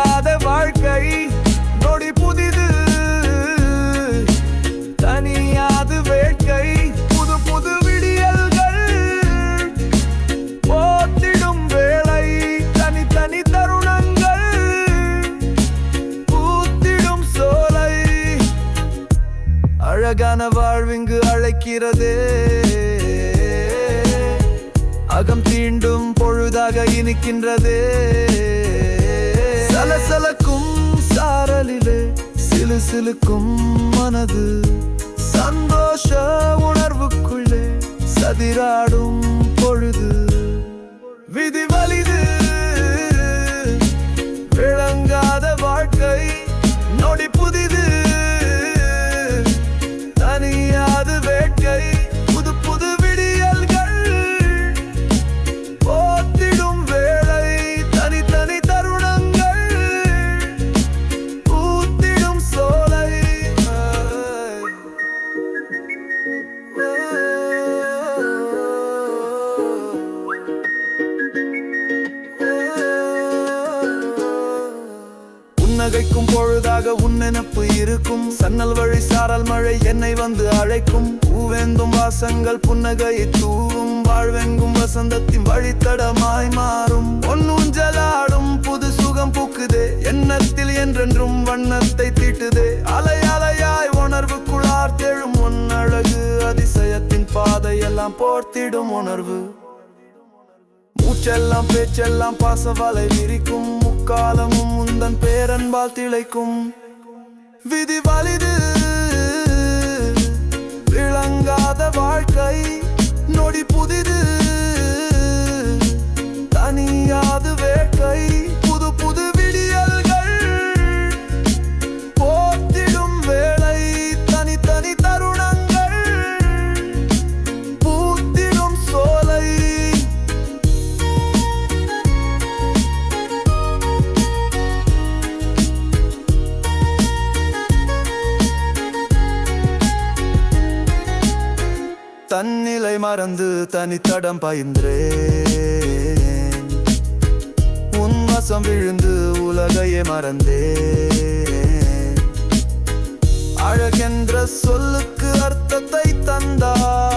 முடியாத வாழ்க்கை நொடி புதிது. தனியாது வேட்கை புது புது விடியல்கள். போத்திடும் வேலை தனித்தனி தருணங்கள். பூத்திடும் சோலை. அழகான வாழ்விங்கு அழைக்கிறதே. அகம் தீண்டும் பொழுதாக இனிக்கின்றதே. சிலுக்கும் மனது சந்தோஷ உணர்வுக்குள்ளே சதிராட புன்னகைக்கும் பொழுதாக உன் நினப்பு இருக்கும். சன்னல் வழி சாரல் மழை என்னை வந்து அழைக்கும். பூவேந்தும் வாசங்கள் புன்னகையை தூவும். வாழ்வெங்கும் வசந்தத்தின் வழித்தடமாய் மாறும். பொன்னூஞ்சலாடும் புது சுகம் பூக்குதே. எண்ணத்தில் என்றென்றும் வண்ணத்தை தீட்டுதே. அலை அலையாய் உணர்வு குளார் தேழும் உன் அழகு. அதிசயத்தின் பாதையெல்லாம் போர்த்திடும் உணர்வு. மூச்செல்லாம் பேச்செல்லாம் பாசவலை விரிக்கும். முக்காலமும் முந்தன் பேரன்பால் திளைக்கும். விதி வலிது. தன்னிலை மறந்து தனித்தடம் பயின்றேன் உன் வசம் விழுந்து உலகையே மறந்தேன். அழகென்ற சொல்லுக்கு அர்த்தத்தை தந்தாய்.